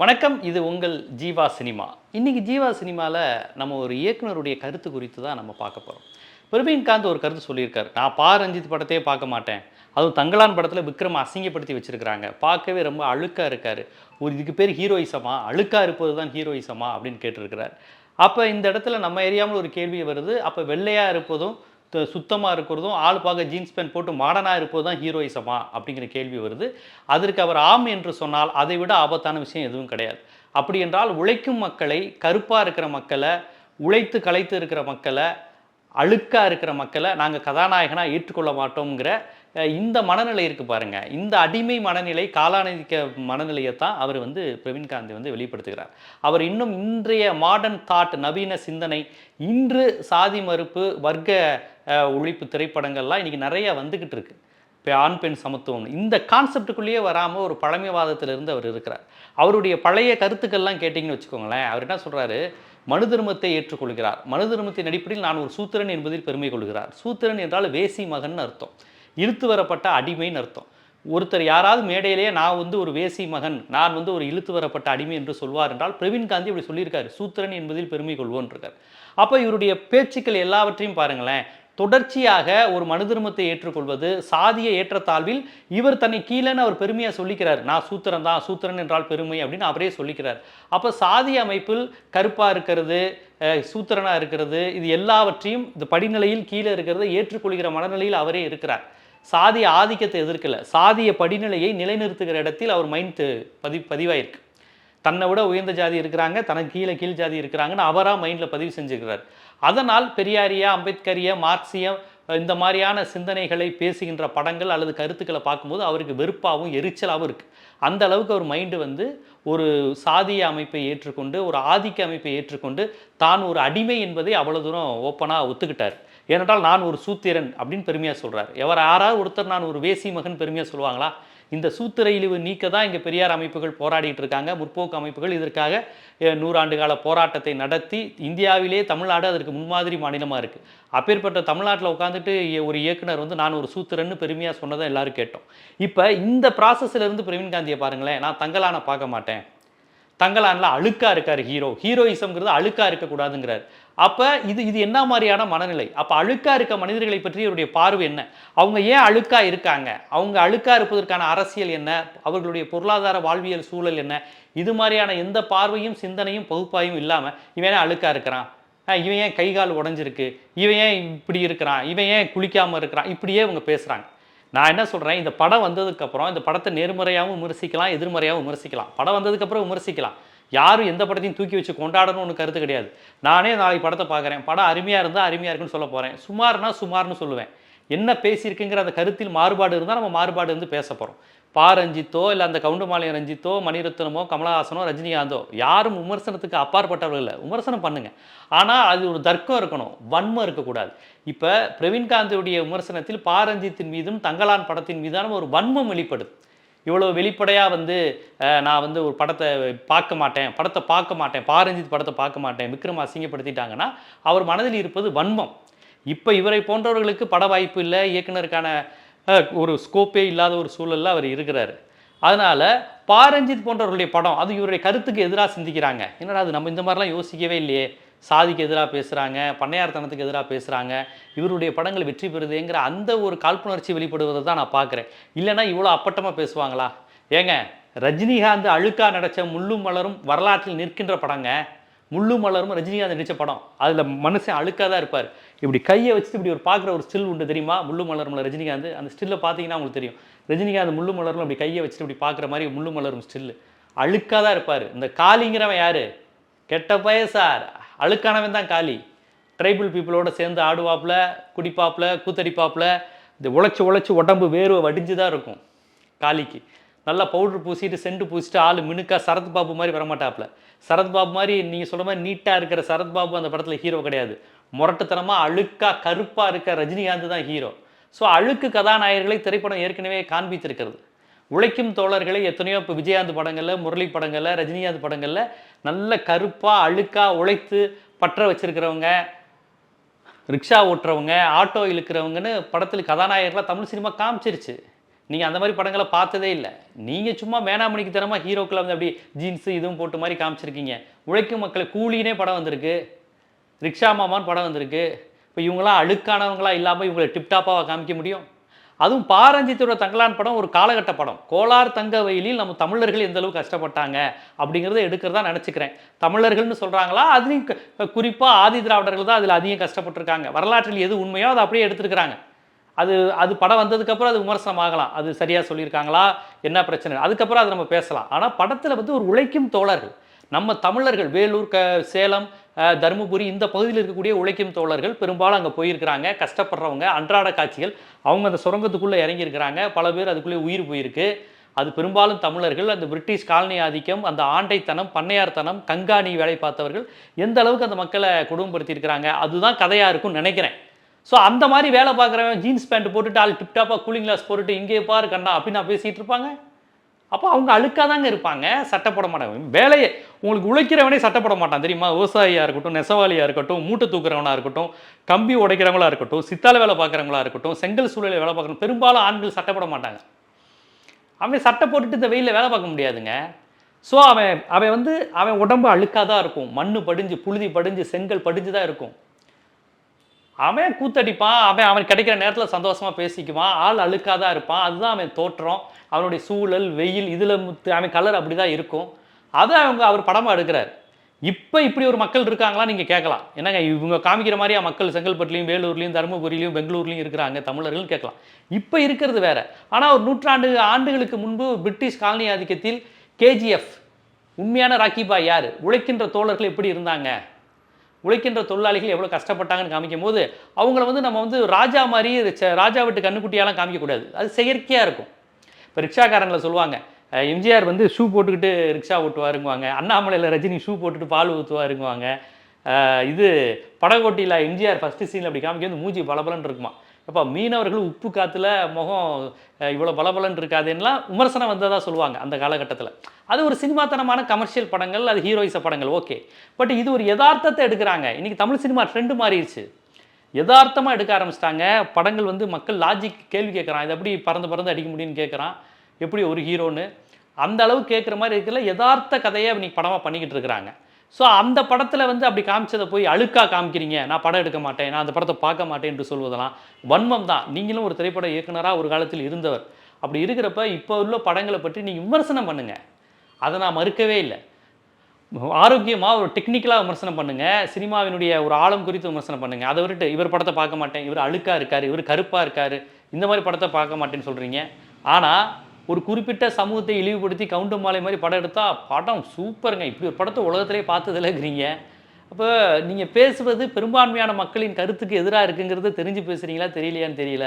வணக்கம் இது உங்கள் ஜீவா சினிமா. இன்றைக்கி ஜீவா சினிமாவில் நம்ம ஒரு இயக்குனருடைய கருத்து குறித்து தான் நம்ம பார்க்க போகிறோம் பிரவீன்காந்த் ஒரு கருத்து சொல்லியிருக்கார். நான் பா. ரஞ்சித் படத்தையே பார்க்க மாட்டேன். அதுவும் தங்களான் படத்தில் விக்ரம் அசிங்கப்படுத்தி வச்சுருக்கிறாங்க. பார்க்கவே ரொம்ப அழுக்காக இருக்கார். ஒரு இதுக்கு பேர் ஹீரோயிசமா? அழுக்காக இருப்பது தான் ஹீரோயிசமா அப்படின்னு கேட்டிருக்கிறார். அப்போ இந்த இடத்துல நம்ம ஏரியாவில் ஒரு கேள்வி வருது. அப்போ வெள்ளையாக இருப்பதும் சுத்தமாக இருக்கிறதும் ஆள் பார்க்க ஜீன்ஸ் பேண்ட் போட்டு மாடனாக இருப்பது தான் ஹீரோயிசமா அப்படிங்கிற கேள்வி வருது. அதற்கு அவர் ஆம் என்று சொன்னால் அதை விட ஆபத்தான விஷயம் எதுவும் கிடையாது. அப்படி என்றால் உழைக்கும் மக்களை கருப்பாக இருக்கிற மக்களை உழைத்து களைத்து இருக்கிற மக்களை அழுக்காக இருக்கிற மக்களை நாங்கள் கதாநாயகனாக ஏற்றுக்கொள்ள மாட்டோங்கிற இந்த மனநிலை இருக்குது பாருங்கள் இந்த அடிமை மனநிலை காலாநிதிக்க மனநிலையை தான் அவர் வந்து பிரவீன்காந்தி வந்து வெளிப்படுத்துகிறார். அவர் இன்னும் இன்றைய மாடர்ன் தாட் நவீன சிந்தனை இன்று சாதி மறுப்பு வர்க்க ஒழிப்பு திரைப்படங்கள்லாம் இன்றைக்கி நிறைய வந்துக்கிட்டு இருக்கு. இப்போ ஆண் பெண் சமத்துவம் இந்த கான்செப்டுக்குள்ளேயே வராமல் ஒரு பழமைவாதத்திலிருந்து அவர் இருக்கிறார். அவருடைய பழைய கருத்துக்கள்லாம் கேட்டிங்கன்னு வச்சுக்கோங்களேன் அவர் என்ன சொல்கிறாரு மனு தர்மத்தை ஏற்றுக்கொள்கிறார். மனு தர்மத்தின் அடிப்படையில் நான் ஒரு சூத்திரன் என்பதில் பெருமை கொள்கிறார். சூத்திரன் என்றால் வேசி மகன் அர்த்தம். இழுத்து வரப்பட்ட அடிமைன்னு அர்த்தம். ஒருத்தர் யாராவது மேடையிலேயே நான் வந்து ஒரு வேசி மகன் நான் வந்து ஒரு இழுத்து வரப்பட்ட அடிமை என்று சொல்வார் என்றால் பிரவீன் காந்தி இப்படி சொல்லியிருக்காரு சூத்திரன் என்பதில் பெருமை கொள்வோன் இருக்கார் அப்போ இவருடைய பேச்சுக்கள் எல்லாவற்றையும் பாருங்களேன். தொடர்ச்சியாக ஒரு மனு தர்மத்தை ஏற்றுக்கொள்வது சாதிய ஏற்றத்தாழ்வில் இவர் தன்னை கீழேன்னு அவர் பெருமையாக சொல்லிக்கிறார். நான் சூத்திரன் தான் சூத்திரன் என்றால் பெருமை அப்படின்னு அவரே சொல்லிக்கிறார். அப்போ சாதிய அமைப்பில் கருப்பாக இருக்கிறது சூத்திரனாக இருக்கிறது இது எல்லாவற்றையும் இந்த படிநிலையில் கீழே இருக்கிறத ஏற்றுக்கொள்கிற மனநிலையில் அவரே இருக்கிறார். சாதிய ஆதிக்கத்தை எதிர்க்கலை. சாதிய படிநிலையை நிலைநிறுத்துகிற இடத்தில் அவர் மைண்ட் பதி பதிவாயிருக்கு. தன்னை விட உயர்ந்த ஜாதி இருக்கிறாங்க தனக்கு கீழே கீழ் ஜாதி இருக்கிறாங்கன்னு அவராக மைண்டில் பதிவு செஞ்சுக்கிறார். அதனால் பெரியாரிய அம்பேத்கரிய மார்க்சிய இந்த மாதிரியான சிந்தனைகளை பேசுகின்ற படங்கள் அல்லது கருத்துக்களை பார்க்கும்போது அவருக்கு வெறுப்பாகவும் எரிச்சலாகவும் இருக்குது அந்த அளவுக்கு அவர் மைண்டு வந்து ஒரு சாதிய அமைப்பை ஏற்றுக்கொண்டு ஒரு ஆதிக்க அமைப்பை ஏற்றுக்கொண்டு தான் ஒரு அடிமை என்பதை அவ்வளோ தூரம் ஓப்பனாக ஒத்துக்கிட்டார். ஏனென்றால் நான் ஒரு சூத்திரன் அப்படின்னு பெருமையாக சொல்கிறார் எவர் யாராவது ஒருத்தர் நான் ஒரு வேசி மகன் பெருமையாக சொல்லுவாங்களா? இந்த சூத்திர இழிவு நீக்க தான் இங்கே பெரியார் அமைப்புகள் போராடிட்டு இருக்காங்க. முற்போக்கு அமைப்புகள் இதற்காக நூறாண்டு கால போராட்டத்தை நடத்தி இந்தியாவிலே தமிழ்நாடு அதற்கு முன்மாதிரி மாநிலமாக இருக்குது அப்பேற்பட்ட தமிழ்நாட்டில் உட்காந்துட்டு ஒரு இயக்குனர் வந்து நான் ஒரு சூத்திரன்னு பெருமையாக சொன்னதை எல்லாரும் கேட்டோம். இப்போ இந்த ப்ராசஸ்லேருந்து பிரவீன் காந்தியை பாருங்களேன். நான் தங்கலான பார்க்க மாட்டேன். தங்கலானில் அழுக்காக இருக்கார் ஹீரோ ஹீரோயிசம்ங்கிறது அழுக்காக இருக்கக்கூடாதுங்கிறார். அப்போ இது இது என்ன மாதிரியான மனநிலை? அப்போ அழுக்காக இருக்க மனிதர்களை பற்றி இவருடைய பார்வை என்ன? அவங்க ஏன் அழுக்காக இருக்காங்க? அவங்க அழுக்காக இருப்பதற்கான அரசியல் என்ன? அவர்களுடைய பொருளாதார வாழ்வியல் சூழல் என்ன? இது மாதிரியான எந்த பார்வையும் சிந்தனையும் பகுப்பாயும் இல்லாமல் இவன் ஏன் அழுக்காக இருக்கிறான்? இவன் ஏன் கை கால் உடஞ்சிருக்கு? இவன் ஏன் இப்படி இருக்கிறான்? இவன் ஏன் குளிக்காமல் இருக்கிறான்? இப்படியே இவங்க பேசுகிறாங்க நான் என்ன சொல்கிறேன் இந்த படம் வந்ததுக்கப்புறம் இந்த படத்தை நேர்மறையாகவும் விமர்சிக்கலாம் எதிர்மறையாகவும் விமர்சிக்கலாம். படம் வந்ததுக்கப்புறம் விமர்சிக்கலாம். யாரும் எந்த படத்தையும் தூக்கி வச்சு கொண்டாடணும்னு ஒன்று கருத்து கிடையாது. நானே நாளைக்கு படத்தை பார்க்குறேன். படம் அருமையாக இருந்தால் அருமையாக இருக்குன்னு சொல்ல போகிறேன் சுமார்னா சுமார்னு சொல்லுவேன். என்ன பேசியிருக்குங்கிற அந்த கருத்தில் மாறுபாடு இருந்தால் நம்ம மாறுபாடு இருந்து பேச போகிறோம் பா. ரஞ்சித்தோ இல்லை அந்த கவுண்டமாலயம் ரஞ்சித்தோ மணிரத்னமோ கமலஹாசனோ ரஜினிகாந்தோ யாரும் விமர்சனத்துக்கு அப்பாற்பட்டவர்கள் இல்லை. விமர்சனம் பண்ணுங்கள் ஆனால் அது ஒரு தர்க்கம் இருக்கணும். வன்மம் இருக்கக்கூடாது. இப்போ பிரவீன்காந்தியுடைய விமர்சனத்தில் பா. ரஞ்சித்தின் மீதும் தங்கலான் படத்தின் மீதான ஒரு வன்மம் வெளிப்படுது. இவ்வளோ வெளிப்படையாக வந்து நான் வந்து ஒரு படத்தை பார்க்க மாட்டேன் படத்தை பார்க்க மாட்டேன் பாரஞ்சித் படத்தை பார்க்க மாட்டேன் விக்ரம் அசிங்கப்படுத்திட்டாங்கன்னா அவர் மனதில் இருப்பது வன்மம். இப்போ இவரை போன்றவர்களுக்கு பட வாய்ப்பு இல்லை இயக்குனருக்கான ஒரு ஸ்கோப்பே இல்லாத ஒரு சூழலில் அவர் இருக்கிறாரு. அதனால் பாரஞ்சித் போன்றவர்களுடைய படம் அது இவருடைய கருத்துக்கு எதிராக சிந்திக்கிறாங்க. என்னடா அது நம்ம இந்த மாதிரிலாம் யோசிக்கவே இல்லையே. சாதிக்கு எதிராக பேசுகிறாங்க பண்ணையார்த்தனத்துக்கு எதிராக பேசுகிறாங்க இவருடைய படங்கள் வெற்றி பெறுதுங்கிற அந்த ஒரு காழ்ப்புணர்ச்சி வெளிப்படுவதை தான் நான் பார்க்குறேன். இல்லைன்னா இவ்வளோ அப்பட்டமாக பேசுவாங்களா? ஏங்க ரஜினிகாந்த் அழுக்கா நடித்த முள்ளும் மலரும் வரலாற்றில் நிற்கின்ற படங்க. முள்ளும் மலரும் ரஜினிகாந்த் நடித்த படம். அதில் மனுஷன் அழுக்காக தான் இருப்பார். இப்படி கையை வச்சுட்டு இப்படி ஒரு பார்க்குற ஒரு ஸ்டில் உண்டு தெரியுமா? முள்ளு மலரும்ல ரஜினிகாந்த். அந்த ஸ்டில்லை பார்த்தீங்கன்னா உங்களுக்கு தெரியும். ரஜினிகாந்த் முள்ளு மலரும் அப்படி கையை வச்சுட்டு இப்படி பார்க்குற மாதிரி முள்ளு மலரும் ஸ்டில்லு. அழுக்காக தான் இருப்பார். இந்த காளிங்கிறவன் யார்? கெட்ட பய சார். அழுக்கானவன் தான் காளி. ட்ரைபிள் பீப்புளோடு சேர்ந்து ஆடுவாப்பில் குடிப்பாப்பில் கூத்தடிப்பாப்பில் இந்த உழைச்சி உழைச்சி உடம்பு வேர்வை வடிஞ்சு தான் இருக்கும் காளிக்கு. நல்லா பவுடர் பூசிட்டு சென்ட் பூசிட்டு ஆள் மினுக்கா சரத்பாபு மாதிரி வரமாட்டாப்புல. சரத்பாபு மாதிரி நீங்கள் சொல்ற மாதிரி நீட்டாக இருக்கிற சரத்பாபு அந்த படத்தில் ஹீரோ கிடையாது. முரட்டுத்தனமாக அழுக்காக கருப்பாக இருக்க ரஜினிகாந்த் தான் ஹீரோ ஸோ அழுக்கு கதாநாயகர்களை திரைப்படம் ஏற்கனவே காண்பித்திருக்கிறது உழைக்கும் தோழர்களை எத்தனையோ இப்போ விஜயகாந்த் படங்களில் முரளி படங்களில் ரஜினிகாந்த் படங்களில் நல்ல கருப்பாக அழுக்காக உழைத்து பற்ற வச்சுருக்கிறவங்க ரிக்ஷா ஓட்டுறவங்க ஆட்டோ இழுக்கிறவங்கன்னு படத்தில் கதாநாயகர்லாம் தமிழ் சினிமா காமிச்சிருச்சு. நீங்கள் அந்த மாதிரி படங்களை பார்த்ததே இல்லை. நீங்கள் சும்மா மேனாமணிக்கு தரமாக ஹீரோக்களை வந்து அப்படி ஜீன்ஸு இதுவும் போட்டு மாதிரி காமிச்சிருக்கீங்க. உழைக்கும் மக்களை கூலினே படம் வந்திருக்கு. ரிக்ஷா மாமான்னு படம் வந்திருக்கு. இப்போ இவங்களாம் அழுக்கானவங்களா இல்லாமல் இவங்களை டிப்டாப்பாக காமிக்க முடியும்? அதுவும் பாரஞ்சித்தோட தங்கலான் படம் ஒரு காலகட்ட படம். கோலார் தங்க வயலில் நம்ம தமிழர்கள் எந்த அளவுக்கு கஷ்டப்பட்டாங்க அப்படிங்கிறத எடுக்கிறதா நினச்சிக்கிறேன். தமிழர்கள்னு சொல்கிறாங்களா அதுலேயும் குறிப்பாக ஆதி திராவிடர்கள் தான் அதில் அதிகம் கஷ்டப்பட்டிருக்காங்க. வரலாற்றில் எது உண்மையோ அதை அப்படியே எடுத்துருக்கிறாங்க. அது அது படம் வந்ததுக்கப்புறம் அது விமர்சனம் ஆகலாம். அது சரியாக சொல்லியிருக்காங்களா? என்ன பிரச்சனை? அதுக்கப்புறம் அதை நம்ம பேசலாம். ஆனால் படத்தில் வந்து ஒரு உழைக்கும் தோழர்கள். நம்ம தமிழர்கள் வேலூர் க சேலம் தருமபுரி இந்த பகுதியில் இருக்கக்கூடிய உழைக்கும் தோழர்கள் பெரும்பாலும் அங்கே போயிருக்கிறாங்க. கஷ்டப்படுறவங்க அன்றாட காட்சிகள். அவங்க அந்த சுரங்கத்துக்குள்ளே இறங்கியிருக்கிறாங்க. பல பேர் அதுக்குள்ளே உயிர் போயிருக்கு. அது பெரும்பாலும் தமிழர்கள் அந்த பிரிட்டிஷ் காலனி ஆதிக்கம் அந்த ஆண்டைத்தனம் பண்ணையார்த்தனம் கங்காணி வேலை பார்த்தவர்கள் எந்த அளவுக்கு அந்த மக்களை கொடுமைப்படுத்தியிருக்கிறாங்க அதுதான் கதையாக இருக்கும்னு நினைக்கிறேன். ஸோ அந்த மாதிரி வேலை பார்க்குறவன் ஜீன்ஸ் பேண்ட் போட்டுட்டு ஆள் டிப்டாப்பாக கூலிங் கிளாஸ் போட்டுட்டு இங்கே பாரு கண்ணா அப்படின்னு நான் பேசிகிட்டு இருப்பாங்க. அப்போ அவங்க அழுக்காக தாங்க இருப்பாங்க. சட்டப்பட மாட்டாங்க வேலையை உங்களுக்கு உழைக்கிறவனே சட்டப்பட மாட்டான். தெரியுமா? விவசாயியாக இருக்கட்டும் நெசவாளியாக இருக்கட்டும் மூட்டை தூக்குறவனாக இருக்கட்டும் கம்பி உடைக்கிறவங்களா இருக்கட்டும் சித்தால வேலை பார்க்குறவங்களா இருக்கட்டும் செங்கல் சூழலில் வேலை பார்க்குறவங்க பெரும்பாலும் ஆண்கள் சட்டப்பட மாட்டாங்க. அவன் சட்டை போட்டுட்டு இந்த வெயிலில் வேலை பார்க்க முடியாதுங்க. ஸோ அவன் அவன் வந்து அவன் உடம்பு அழுக்காக தான் இருக்கும். மண் படிஞ்சு புழுதி படிஞ்சு செங்கல் படிஞ்சு தான் இருக்கும். அவன் கூத்தடிப்பான் அவன் அவன் கிடைக்கிற நேரத்தில் சந்தோஷமாக பேசிக்குவான். ஆள் அழுக்காக தான் இருப்பான். அதுதான் அவன் தோற்றம். அவனுடைய சூழல் வெயில் இதில் முத்து அவன் கலர் அப்படி தான் இருக்கும். அதை அவங்க அவர் படமாக எடுக்கிறார். இப்போ இப்படி ஒரு மக்கள் இருக்காங்களா நீங்கள் கேட்கலாம். என்னங்க இவங்க காமிக்கிற மாதிரியா மக்கள் செங்கல்பட்டுலையும் வேலூர்லேயும் தருமபுரியிலையும் பெங்களூர்லேயும் இருக்கிறாங்க தமிழர்கள்னு கேட்கலாம். இப்போ இருக்கிறது வேற. ஆனால் ஒரு நூற்றாண்டு ஆண்டுகளுக்கு முன்பு பிரிட்டிஷ் காலனி ஆதிக்கத்தில் கேஜிஎஃப் உண்மையான ராக்கிபாய் யார்? உழைக்கின்ற தோழர்கள் எப்படி இருந்தாங்க? உழைக்கின்ற தொழிலாளிகள் எவ்வளோ கஷ்டப்பட்டாங்கன்னு காமிக்கும் போது அவங்கள வந்து நம்ம வந்து ராஜா மாதிரி ச- ராஜா விட்டு கண்ணுக்குட்டியாலாம் காமிக்கக்கூடாது. அது செயற்கையாக இருக்கும். இப்போ ரிக்ஷாக்காரங்களை சொல்லுவாங்க எம்ஜிஆர் வந்து ஷூ போட்டுக்கிட்டு ரிக்ஷா ஓட்டுவாருங்குவாங்க. அண்ணாமலையில் ரஜினி ஷூ போட்டுட்டு பால் ஊற்றுவாருங்குவாங்க இது படகோட்டியில் எம்ஜிஆர் ஃபஸ்ட்டு சீனில் அப்படி காமிக்கும் மூஞ்சி பலபலன் இருக்குமா அப்போ மீனவர்கள் உப்பு காற்றுல முகம் இவ்வளோ பலபலன் இருக்காதுன்னா விமர்சனம் வந்ததாக சொல்லுவாங்க அந்த காலகட்டத்தில். அது ஒரு சினிமாத்தனமான கமர்ஷியல் படங்கள் அது ஹீரோயிச படங்கள் ஓகே பட் இது ஒரு யதார்த்தத்தை எடுக்கிறாங்க. இன்றைக்கி தமிழ் சினிமா ட்ரெண்டு மாறிடுச்சு. யதார்த்தமாக எடுக்க ஆரம்பிச்சிட்டாங்க. படங்கள் வந்து மக்கள் லாஜிக் கேள்வி கேட்குறான். இது எப்படி பறந்து பறந்து அடிக்க முடியும்னு கேட்குறான். எப்படி ஒரு ஹீரோன்னு அந்த அளவு கேட்குற மாதிரி இருக்கல யதார்த்த கதையை இன்னைக்கு படமாக பண்ணிக்கிட்டு இருக்கிறாங்க. ஸோ அந்த படத்தில் வந்து அப்படி காமிச்சதை போய் அழுக்காக காமிக்கிறீங்க. நான் படம் எடுக்க மாட்டேன். நான் அந்த படத்தை பார்க்க மாட்டேன் என்று சொல்வதெல்லாம் வன்மம் தான். நீங்களும் ஒரு திரைப்பட இயக்குனராக ஒரு காலத்தில் இருந்தவர். அப்படி இருக்கிறப்ப இப்போ உள்ள படங்களை பற்றி நீங்கள் விமர்சனம் பண்ணுங்கள் அதை நான் மறுக்கவே இல்லை. ஆரோக்கியமாக ஒரு டெக்னிக்கலாக விமர்சனம் பண்ணுங்கள் சினிமாவினுடைய ஒரு ஆழம் குறித்து விமர்சனம் பண்ணுங்கள் அதை விட்டு இவர் படத்தை பார்க்க மாட்டேன். இவர் அழுக்காக இருக்கார். இவர் கருப்பாக இருக்கார். இந்த மாதிரி படத்தை பார்க்க மாட்டேன்னு சொல்கிறீங்க ஆனால் ஒரு குறிப்பிட்ட சமூகத்தை இழிவுபடுத்தி கவுண்டர் மாலை மாதிரி படம் எடுத்தால் படம் சூப்பருங்க. இப்படி ஒரு படத்தை உலகத்திலே பார்த்ததில்லைங்கிறீங்க. அப்போ நீங்கள் பேசுவது பெரும்பான்மையான மக்களின் கருத்துக்கு எதிராக இருக்குங்கிறது தெரிஞ்சு பேசுகிறீங்களா தெரியலையான்னு தெரியல.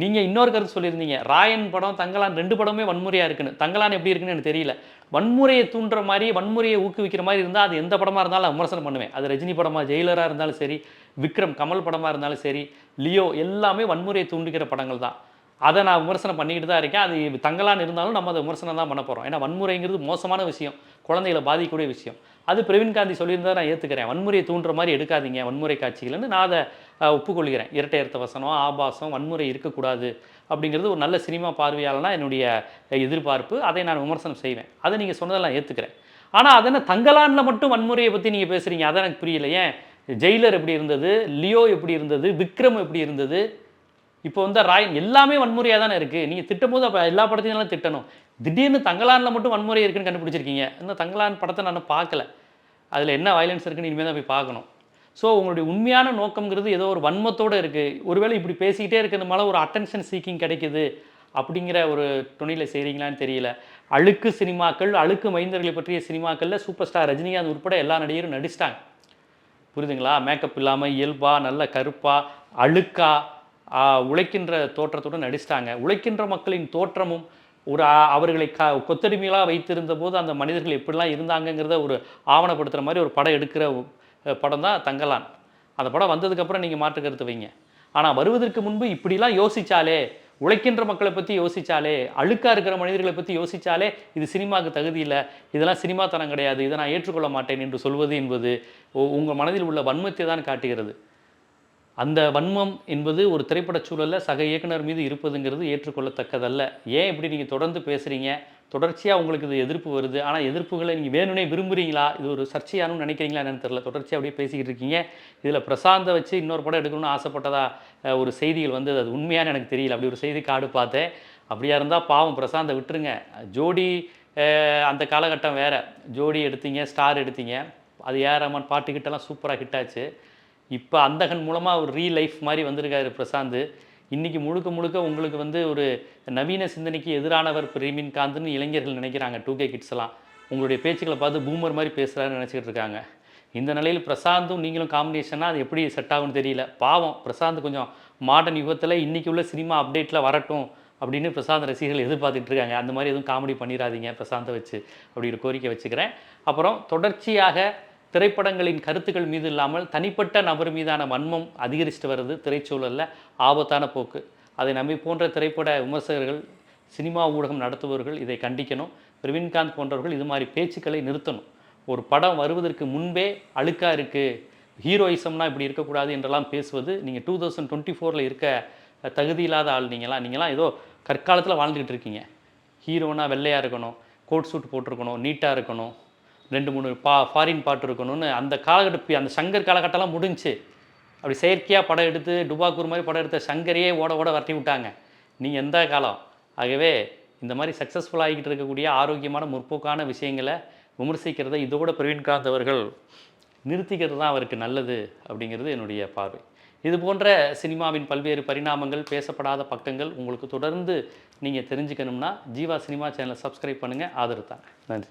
நீங்கள் இன்னொரு கருத்து சொல்லியிருந்தீங்க. ராயன் படம் தங்கலான் ரெண்டு படமே வன்முறையாக இருக்குன்னு. தங்கலான் எப்படி இருக்குன்னு எனக்கு தெரியல. வன்முறையை தூண்டுற மாதிரி வன்முறையை ஊக்குவிக்கிற மாதிரி இருந்தால் அது எந்த படமாக இருந்தாலும் விமர்சனம் பண்ணுவேன். அது ரஜினி படமாக ஜெயிலராக இருந்தாலும் சரி விக்ரம் கமல் படமாக இருந்தாலும் சரி லியோ எல்லாமே வன்முறையை தூண்டுகிற படங்கள் தான். அதை நான் விமர்சனம் பண்ணிக்கிட்டு தான் இருக்கேன். அது தங்கலான் இருந்தாலும் நம்ம அதை விமர்சனம் தான் பண்ண போகிறோம் ஏன்னா வன்முறைங்கிறது மோசமான விஷயம். குழந்தைகளை பாதிக்கக்கூடிய விஷயம். அது பிரவீன் காந்தி சொல்லியிருந்தா நான் ஏற்றுக்கிறேன் வன்முறையை தூண்டுற மாதிரி எடுக்காதீங்க. வன்முறை காட்சிகள்னு நான் அதை ஒப்புக்கொள்கிறேன். இரட்டையர்த்த வசனம் ஆபாசம் வன்முறை இருக்கக்கூடாது அப்படிங்கிறது ஒரு நல்ல சினிமா பார்வையாளனா என்னுடைய எதிர்பார்ப்பு. அதை நான் விமர்சனம் செய்வேன். அதை நீங்கள் சொன்னதெல்லாம் ஏற்றுக்கிறேன் ஆனால் அதனை தங்கலானில் மட்டும் வன்முறையை பற்றி நீங்கள் பேசுகிறீங்க அதை எனக்கு புரியல. ஏன்? ஜெயிலர் எப்படி இருந்தது? லியோ எப்படி இருந்தது? விக்ரம் எப்படி இருந்தது? இப்போ வந்து ராயன் எல்லாமே வன்முறையாக தானே இருக்குது நீங்கள் திட்டும் போது அப்போ எல்லா படத்தையும் திட்டணும். திடீர்னு தங்கலானில் மட்டும் வன்முறை இருக்குன்னு கண்டுபிடிச்சிருக்கீங்க. இன்னும் தங்கலான் படத்தை நான் பார்க்கல. அதில் என்ன வயலன்ஸ் இருக்குன்னு இனிமேல் தான் போய் பார்க்கணும். ஸோ உங்களுடைய உண்மையான நோக்கங்கிறது ஏதோ ஒரு வன்மத்தோடு இருக்குது ஒருவேளை இப்படி பேசிக்கிட்டே இருக்கிறதுனால ஒரு அட்டென்ஷன் சீக்கிங் கிடைக்குது அப்படிங்கிற ஒரு துணியில் செய்கிறீங்களான்னு தெரியல. அழுக்கு சினிமாக்கள் அழுக்கு மைந்தர்களை பற்றிய சினிமாக்களில் சூப்பர் ஸ்டார் ரஜினிகாந்த் உட்பட எல்லா நடிகரும் நடிச்சிட்டாங்க. புரியுதுங்களா? மேக்கப் இல்லாமல் இயல்பாக நல்ல கருப்பாக அழுக்கா உழைக்கின்ற தோற்றத்துடன் நடிச்சிட்டாங்க. உழைக்கின்ற மக்களின் தோற்றமும் ஒரு அவர்களை க கொத்தடிமைகளாக வைத்திருந்த போது அந்த மனிதர்கள் எப்படிலாம் இருந்தாங்கங்கிறத ஒரு ஆவணப்படுத்துகிற மாதிரி ஒரு படம் எடுக்கிற படம் தான் தங்கலான். அந்த படம் வந்ததுக்கப்புறம் நீங்கள் மாற்று கருத்து வைங்க. ஆனால் வருவதற்கு முன்பு இப்படிலாம் யோசிச்சாலே உழைக்கின்ற மக்களை பற்றி யோசிச்சாலே அழுக்காக இருக்கிற மனிதர்களை பற்றி யோசித்தாலே இது சினிமாவுக்கு தகுதி இல்லை. இதெல்லாம் சினிமா தரம் கிடையாது. இதை நான் ஏற்றுக்கொள்ள மாட்டேன் என்று சொல்வது என்பது உங்கள் மனதில் உள்ள வன்மத்தை தான் காட்டுகிறது. அந்த வன்மம் என்பது ஒரு திரைப்படச் சூழலில் சக இயக்குனர் மீது இருப்பதுங்கிறது ஏற்றுக்கொள்ளத்தக்கதல்ல. ஏன் இப்படி நீங்கள் தொடர்ந்து பேசுகிறீங்க தொடர்ச்சியாக உங்களுக்கு இது எதிர்ப்பு வருது. ஆனால் எதிர்ப்புகளை நீங்கள் வேணும்னே விரும்புகிறீங்களா இது ஒரு சர்ச்சையானு நினைக்கிறீங்களா என்னன்னு தெரியல. தொடர்ச்சியாக அப்படியே பேசிக்கிட்டு இருக்கீங்க. இதில் பிரசாந்தை வச்சு இன்னொரு படம் எடுக்கணும்னு ஆசைப்பட்டதா ஒரு செய்திகள் வந்து அது உண்மையானு எனக்கு தெரியல. அப்படி ஒரு செய்தி காடு பார்த்தேன். அப்படியா இருந்தால் பாவம் பிரசாந்தை விட்டுருங்க. ஜோடி அந்த காலகட்டம் வேறு. ஜோடி எடுத்தீங்க ஸ்டார் எடுத்தீங்க. அது ஏஆர் ரஹ்மான் பாட்டுக்கிட்டலாம் சூப்பராக ஹிட் ஆச்சு. இப்போ அந்தகன் மூலமாக ஒரு ரீ லைஃப் மாதிரி வந்திருக்காரு பிரசாந்த். இன்றைக்கி முழுக்க முழுக்க உங்களுக்கு வந்து ஒரு நவீன சிந்தனைக்கு எதிரானவர் பிரீமின் காந்துன்னு இளைஞர்கள் நினைக்கிறாங்க டூ கே கிட்ஸ்லாம் உங்களுடைய பேச்சுக்களை பார்த்து பூமர் மாதிரி பேசுகிறாருன்னு நினச்சிக்கிட்டு இருக்காங்க. இந்த நிலையில் பிரசாந்தும் நீங்களும் காம்பினேஷனாக அது எப்படி செட் ஆகும்னு தெரியல. பாவம் பிரசாந்த் கொஞ்சம் மாடர்ன் யுகத்தில் இன்றைக்கி உள்ள சினிமா அப்டேட்டில் வரட்டும் அப்படின்னு பிரசாந்த் ரசிகர்கள் எதிர்பார்த்துட்டு இருக்காங்க. அந்த மாதிரி எதுவும் காமெடி பண்ணிடாதீங்க பிரசாந்தை வச்சு. அப்படி ஒரு கோரிக்கை வச்சுக்கிறேன். அப்புறம் தொடர்ச்சியாக திரைப்படங்களின் கருத்துக்கள் மீது இல்லாமல் தனிப்பட்ட நபர் மீதான வன்மம் அதிகரிச்சுட்டு வருது திரைச்சூழலில் ஆபத்தான போக்கு. அதை நம்மை போன்ற திரைப்பட விமர்சகர்கள் சினிமா ஊடகம் நடத்துபவர்கள் இதை கண்டிக்கணும். பிரவீன்காந்த் போன்றவர்கள் இது மாதிரி பேச்சுக்களை நிறுத்தணும். ஒரு படம் வருவதற்கு முன்பே அழுக்காக இருக்குது ஹீரோயிசம்னா இப்படி இருக்கக்கூடாது என்றெல்லாம் பேசுவது நீங்கள் டூ தௌசண்ட் டுவெண்ட்டி ஃபோரில் இருக்க தகுதி இல்லாத ஆள் நீங்களாம் நீங்களாம் ஏதோ கற்காலத்தில் வாழ்ந்துக்கிட்டு இருக்கீங்க. ஹீரோனா வெள்ளையாக இருக்கணும் கோட் சூட் போட்டிருக்கணும் நீட்டாக இருக்கணும். ரெண்டு மூணு பா ஃபாரின் பாட்டு இருக்கணும்னு அந்த காலகட்ட அந்த சங்கர் காலகட்டம்லாம் முடிஞ்சுச்சு அப்படி செயற்கையாக படம் எடுத்து டுபாக்கூர் மாதிரி படம் எடுத்த சங்கரையே ஓட ஓட வரட்டி விட்டாங்க. நீங்கள் எந்த காலம்? ஆகவே இந்த மாதிரி சக்ஸஸ்ஃபுல் ஆகிக்கிட்டு இருக்கக்கூடிய ஆரோக்கியமான முற்போக்கான விஷயங்களை விமர்சிக்கிறத இதோட பிரவீன்காந்த் அவர்கள் நிறுத்திக்கிறது தான் அவருக்கு நல்லது அப்படிங்கிறது என்னுடைய பார்வை. இது போன்ற சினிமாவின் பல்வேறு பரிணாமங்கள் பேசப்படாத பக்கங்கள் உங்களுக்கு தொடர்ந்து நீங்கள் தெரிஞ்சுக்கணும்னா ஜீவா சினிமா சேனலை சப்ஸ்கிரைப் பண்ணுங்கள் ஆதரவு தாங்க நன்றி.